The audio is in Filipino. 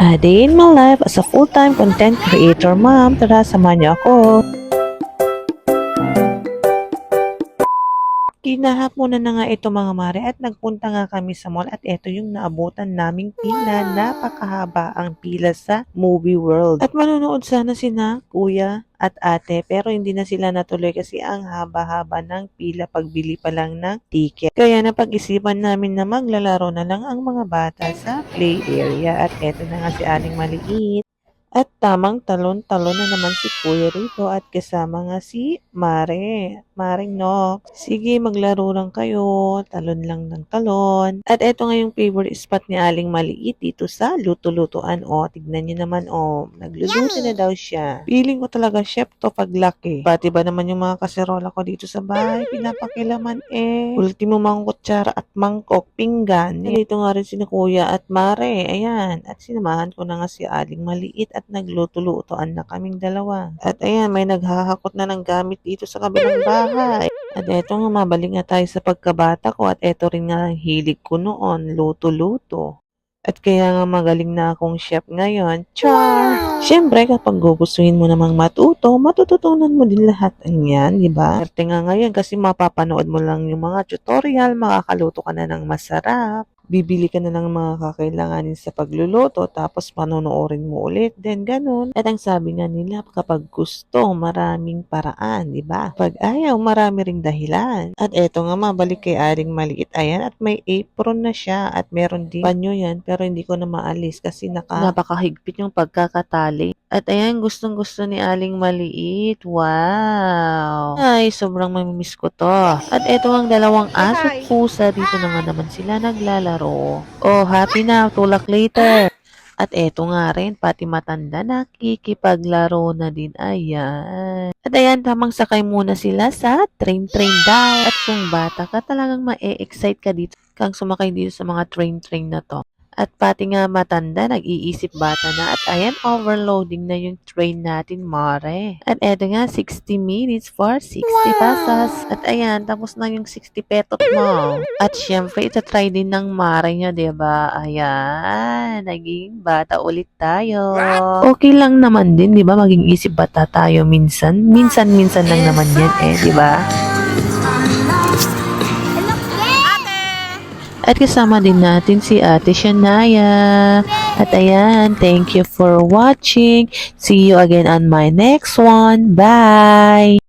A day in my life as a full-time content creator, ma'am. Tara, samahan niyo ako. Kinahaponan na nga ito mga mare at nagpunta nga kami sa mall at ito yung naabutan naming pila. Napakahaba ang pila sa movie world. At manonood sana sina kuya at ate pero hindi na sila natuloy kasi ang haba-haba ng pila pagbili pa lang ng ticket. Kaya napag-isipan namin na maglalaro na lang ang mga bata sa play area at eto na nga si Aling Maliit. At tamang talon-talon na naman si Kuya rito at kasama nga si Mare. Maring Nox. Sige, maglaro lang kayo. Talon lang ng talon. At eto nga yung favorite spot ni Aling Maliit dito sa luto-lutuan. O, tignan niyo naman o. Nagluluto na daw siya. Feeling ko talaga chef to pag laki. Pati ba naman yung mga kaserola ko dito sa bahay. Pinapakilaman eh. Ultimo mang kutsara at mangkok, pinggan. Dito nga rin si Kuya at Mare. Ayan. At sinamahan ko na nga si Aling Maliit at nagluto-lutoan na kaming dalawa. At ayan, may naghahakot na ng gamit dito sa kabilang bahay. At eto nga, mabalik nga tayo sa pagkabata ko at eto rin nga hilig ko noon, luto-luto. At kaya nga magaling na akong chef ngayon. Char! Siyempre, kapag gugustuhin mo namang matuto, matututunan mo din lahat ang yan, di ba? Swerte nga ngayon kasi mapapanood mo lang yung mga tutorial, makakaluto ka na ng masarap. Bibili ka na ng mga kakailanganin sa pagluluto, tapos panonoorin mo ulit, then ganun. At ang sabi nga nila, kapag gusto, maraming paraan, di ba? Pag ayaw, marami ring dahilan. At eto nga, mabalik kay Aling Maliit. Ayan, at may apron na siya, at meron din panyo yan, pero hindi ko na maalis kasi naka, napakahigpit yung pagkakatali. At ayan, gustong gusto ni Aling Maliit. Wow! Ay, sobrang mamimiss ko to. At eto ang dalawang aso at pusa, dito na nga naman sila naglalaro. Oh, happy na, tulak later. At eto nga rin, pati matanda nakikipaglaro na din. Ayan. At ayan, tamang sakay muna sila sa train-train daw. At kung bata ka, talagang ma-excite ka dito kang sumakay dito sa mga train-train na to. At pati nga matanda, nag-iisip bata na. At ayan, overloading na yung train natin, Mare. At eto nga, 60 minutes for 60 pesos. At ayan, tapos na yung 60 petot mo. At syempre, itatry din ng Mare 'di ba Ayan, naging bata ulit tayo. Okay lang naman din, di ba? Maging isip bata tayo minsan. Minsan-minsan lang naman yan eh, di ba? At kasama din natin si Ate Shania. At ayan, thank you for watching. See you again on my next one. Bye!